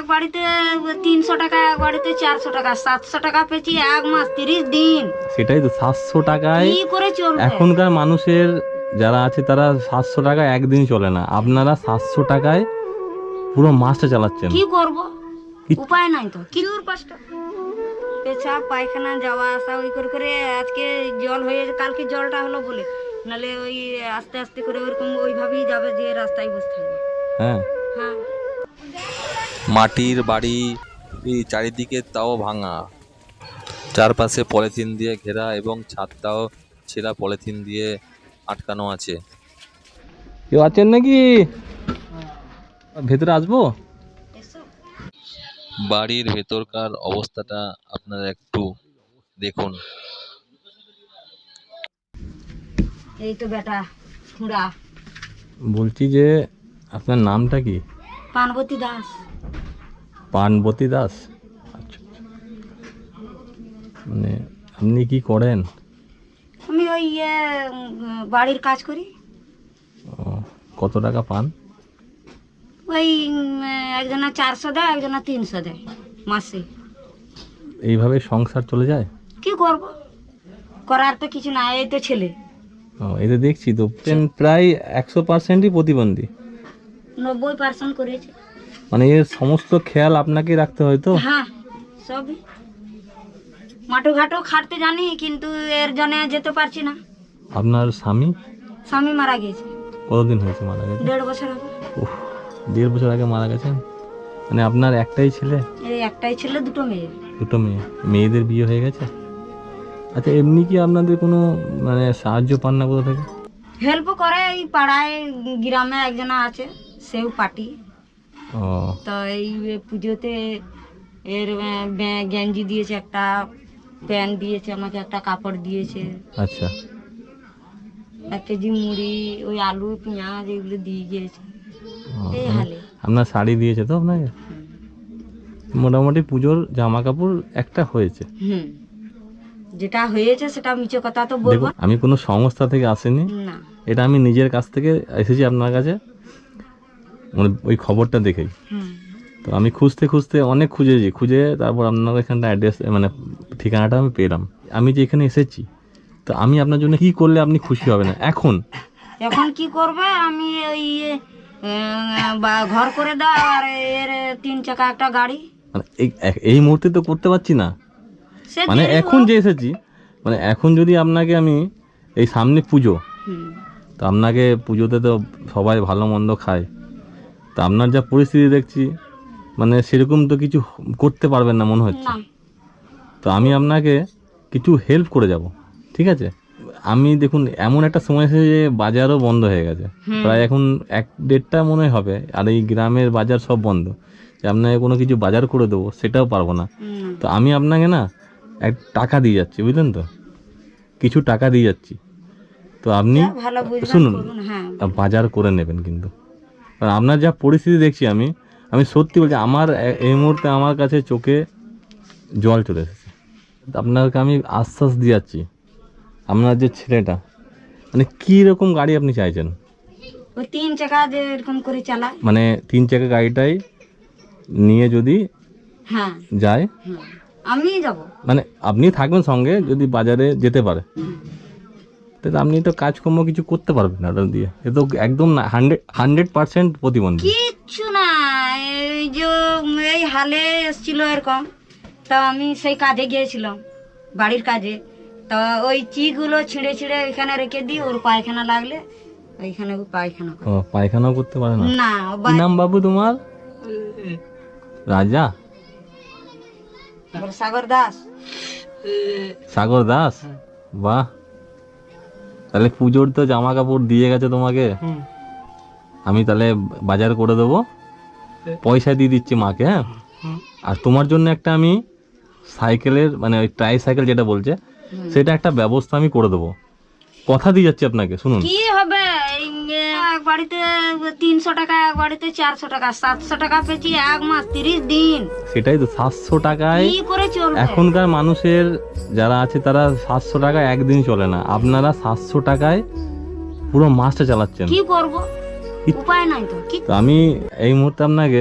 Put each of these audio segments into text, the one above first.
এক বাড়িতে তিনশো টাকা এক বাড়িতে চারশো টাকা সাতশো টাকা পেয়েছি এক মাস তিরিশ দিন। সেটাই তো সাতশো টাকায় কি করে চলবে? এখনকার মানুষের যারা আছে তারা সাতশো টাকা একদিন চলে না। আপনারা সাতশো টাকায় পুরো মাসটা চালাচ্ছেন। কি করব? উপায় নাই তো। কি দূর পাঁচটা পেছাব পায়খানা যাওয়া আসা ওই করে করে আজকে জল হয়ে কালকে জলটা হলো বলে। নালে ওই আস্তে আস্তে করে ওরকম ওইভাবেই যাবে যে রাস্তায় বসে থাকবে। হ্যাঁ। হ্যাঁ। মাটির বাড়ি এই চারিদিকে তাও ভাঙা। চারপাশে পলিথিন দিয়ে ঘেরা এবং ছাদটাও ছেঁড়া পলিথিন দিয়ে আটকানো আছে। কেউ আছেন নাকি? ভেতরে আসব? বাড়ির ভেতরকার অবস্থাটা আপনারা একটু দেখুন। এই তো বেটা খুঁড়া। বলছি যে আপনার নামটা কি? পানবতী দাস। পানবতী দাস? আচ্ছা আচ্ছা। মানে আপনি কি করেন? আমি ওই ইয়ে বাড়ির কাজ করি। কত টাকা পান? ওই একজনা চারশো দেয় একজনা তিনশো দেয় মাসে। এইভাবে সংসার চলে যায়? কি করব? করার তো কিছু না এই তো ছেলে। ও এতে দেখছি তো প্রায় একশো পার্সেন্টই প্রতিবন্ধী। নব্বই পার্সেন্ট করেছে। মানে এর সমস্ত খেয়াল আপনাকেই রাখতে হয় তো? হ্যাঁ সবই মাঠো ঘাটো খাটতে জানি কিন্তু এর জন্য যেতে পারছি না। আপনার স্বামী? স্বামী মারা গেছে। কতদিন হয়েছে মারা গেছে? দেড় বছর হবে। উফ, দেড় বছর আগে মারা গেছেন? মানে আপনার একটাই ছেলে? এই একটাই ছেলে দুটো মেয়ে। দুটো মেয়ে। মেয়েদের বিয়ে হয়ে গেছে? আচ্ছা এমনি কি আপনাদের কোনো মানে সাহায্য পান না কোথা থেকে? হেল্প করে এই পাড়ায় গ্রামে একজনা আছে সেও পার্টি। তো এই পুজোতে এর গেঞ্জি দিয়েছে একটা প্যান্ট দিয়েছে আমাকে একটা কাপড় দিয়েছে। আচ্ছা। এক কেজি মুড়ি ওই আলু পেঁয়াজ এগুলো দিয়ে গিয়েছে। এই হালে। আপনার শাড়ি দিয়েছে তো আপনাকে? মোটামুটি পুজোর জামা কাপড় একটা হয়েছে। হুম। যেটা হয়েছে সেটা মিছে কথা তো বলব। আমি কোনো সংস্থা থেকে আসিনি। না। এটা আমি নিজের কাছ থেকে এসেছি আপনার কাছে। মানে ওই খবরটা দেখেই। তো আমি খুঁজতে খুঁজতে অনেক খুঁজেছি খুঁজে তারপর আপনার এখানটা অ্যাড্রেস মানে ঠিকানাটা আমি পেলাম। আমি যে এখানে এসেছি তো আমি আপনার জন্য কি করলে আপনি খুশি হবেন? না এখন। এখন কি করবে? আমি ওই বা- ঘর করে দাও আর এর তিন চাকা একটা গাড়ি। মানে এই- মুহূর্তে তো করতে পারছি না। মানে এখন যে এসেছি মানে এখন যদি আপনাকে আমি এই সামনে পুজো তো আপনাকে পুজোতে তো সবাই ভালো মন্দ খায়। তো আপনার যা পরিস্থিতি দেখছি মানে সেরকম তো কিছু করতে পারবেন না মনে হচ্ছে। তো আমি আপনাকে কিছু হেল্প করে যাব ঠিক আছে? আমি দেখুন এমন একটা সময় এসেছে যে বাজারও বন্ধ হয়ে গেছে। প্রায় এখন এক দেড়টা মনে হবে আর এই গ্রামের বাজার সব বন্ধ। যে আপনাকে কোনো কিছু বাজার করে দেবো সেটাও পারব না। তো আমি আপনাকে না এক টাকা দিয়ে যাচ্ছি বুঝলেন তো? কিছু টাকা দিয়ে যাচ্ছি। তো আপনি শুনুন হ্যাঁ। বাজার করে নেবেন কিন্তু। আপনার যা পরিস্থিতি দেখছি আমি আমি সত্যি বলছি আমার এই মুহূর্তে আমার কাছে চোখে জল চলে এসেছে। আপনাকে আমি আশ্বাস দিয়ে যাচ্ছি আপনার যে ছেলেটা মানে কী রকম গাড়ি আপনি চাইছেন? ওই তিন চাকা এরকম করে চালায়। মানে তিন চাকা গাড়িটাই নিয়ে যদি হ্যাঁ। যায়? আমি যাব। মানে আপনি থাকবেন সঙ্গে যদি বাজারে যেতে পারে। তাহলে আপনি তো কাজকর্ম কিছু করতে পারবেন না ওটা দিয়ে। এ তো একদম না হান্ড্রেড হান্ড্রেড পার্সেন্ট প্রতিবন্ধী। কিচ্ছু না এই যে এই হালে এসছিল এরকম। তা আমি সেই কাজে গিয়েছিলাম বাড়ির কাজে। তো ওই চিগুলো ছিঁড়ে ছিঁড়ে এখানে রেখে দিই ওর পায়খানা লাগলে ওইখানে ও পায়খানা করে। ও পায়খানাও করতে পারে না? না ও কি বা- নাম বাবু তোমার? রাজা? সাগর দাস। সাগর দাস? বাহ তাহলে পুজোর তো জামা কাপড় দিয়ে গেছে তোমাকে? আমি তাহলে বাজার করে দেবো। পয়সা দিয়ে দিচ্ছি মাকে হ্যাঁ? আর তোমার জন্য একটা আমি সাইকেলের মানে ওই ট্রাই সাইকেল যেটা বলছে সেটা একটা ব্যবস্থা আমি করে দেবো। কথা দিয়ে যাচ্ছি আপনাকে শুনুন। কি হবে? এক বাড়িতে তিনশো টাকা এক বাড়িতে চারশো টাকা সাতশো টাকা পেয়েছি এক মাস তিরিশ দিন। সেটাই তো সাতশো টাকায় এখনকার মানুষের যারা আছে তারা সাতশো টাকা একদিন চলে না। আপনারা সাতশো টাকায় পুরো মাসটা চালাচ্ছেন। কি করব? উপায় নাই তো আমি এই মুহূর্তে আপনাকে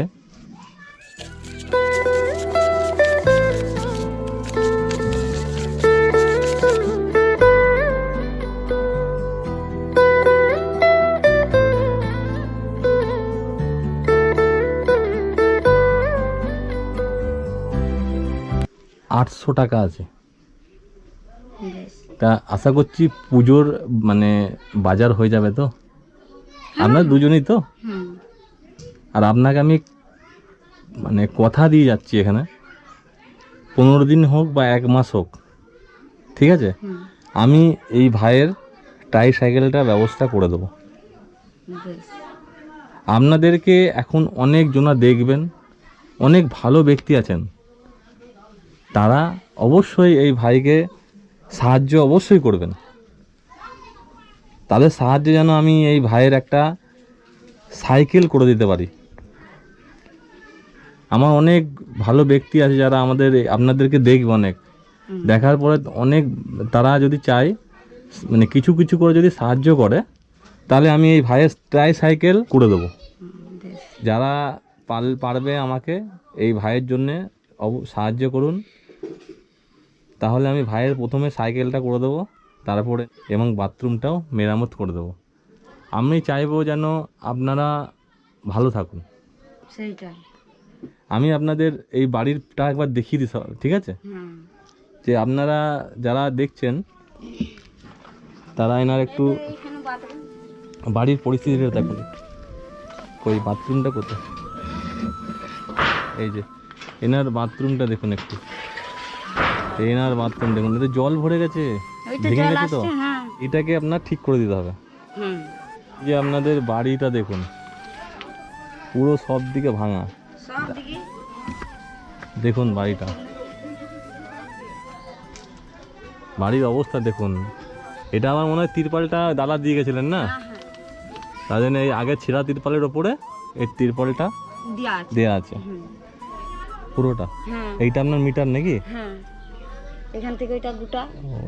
আটশো টাকা আছে। তা আশা করছি পুজোর মানে বাজার হয়ে যাবে তো? আপনার দুজনেই তো? আর আপনাকে আমি মানে কথা দিয়ে যাচ্ছি এখানে। পনেরো দিন হোক বা এক মাস হোক ঠিক আছে? আমি এই ভাইয়ের টাই সাইকেলটা ব্যবস্থা করে দেবো। আপনাদেরকে এখন অনেক জনা দেখবেন অনেক ভালো ব্যক্তি আছেন। তারা অবশ্যই এই ভাইকে সাহায্য অবশ্যই করবেন। তাদের সাহায্যে যেন আমি এই ভাইয়ের একটা সাইকেল করে দিতে পারি। আমার অনেক ভালো ব্যক্তি আছে যারা আমাদের আপনাদেরকে দেখবে অনেক। দেখার পরে অনেক তারা যদি চায় মানে কিছু কিছু করে যদি সাহায্য করে তাহলে আমি এই ভাইয়ের ট্রাই সাইকেল করে দেবো। যারা পারবে আমাকে এই ভাইয়ের জন্যে অব- সাহায্য করুন। তাহলে আমি ভাইয়ের প্রথমে সাইকেলটা করে দেবো তারপরে এবং বাথরুমটাও মেরামত করে দেবো। আমি চাইব যেন আপনারা ভালো থাকুন। সেইটাই। আমি আপনাদের এই বাড়িরটা একবার দেখিয়ে দিই ঠিক আছে? যে আপনারা যারা দেখছেন তারা এনার একটু বাড়ির পরিস্থিতিটা দেখুন। ওই বাথরুমটা কোথায়? এই যে এনার বাথরুমটা দেখুন একটু। এনার বাথরুম দেখুন এতে জল ভরে গেছে। ওইটা ভেঙে গেছে তো? হ্যাঁ। এটাকে আপনার ঠিক করে দিতে হবে। হুম। যে আপনাদের বাড়িটা দেখুন পুরো সব দিকে ভাঙা। দেখুন বাড়িটা। বাড়ির অবস্থা দেখুন। এটা আমার মনে হয় তিরপালটা দাদা দিয়ে গেছিলেন না? হ্যাঁ হ্যাঁ। তার জন্য এই আগে ছেঁড়া তিরপালের ওপরে এই তিরপালটা দেওয়া আছে। পুরোটা? এইটা আপনার মিটার নাকি? হ্যাঁ। এখান থেকে ওইটা গোটা।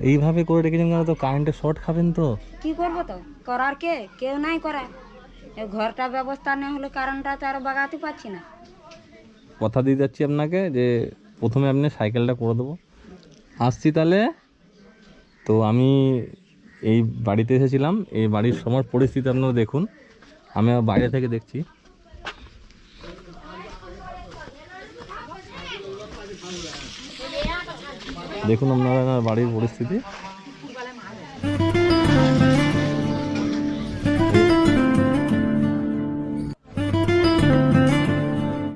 এইভাবে করে রেখেছেন কেন তো কারেন্টে শর্ট খাবেন তো? কি করব তো? করার কে? কেউ নাই করে এই ঘরটা ব্যবস্থা না হলে কারেন্টটা তো আর বাগাতে পারছি না। কথা দিয়ে যাচ্ছি আপনাকে যে প্রথমে আপনি সাইকেলটা করে দেবো। আসছি তাহলে। তো আমি এই বাড়িতে এসেছিলাম। এই বাড়ির সময় পরিস্থিতি আপনারা দেখুন। আমি বাইরে থেকে দেখছি। দেখুন আপনারা বাড়ির পরিস্থিতি।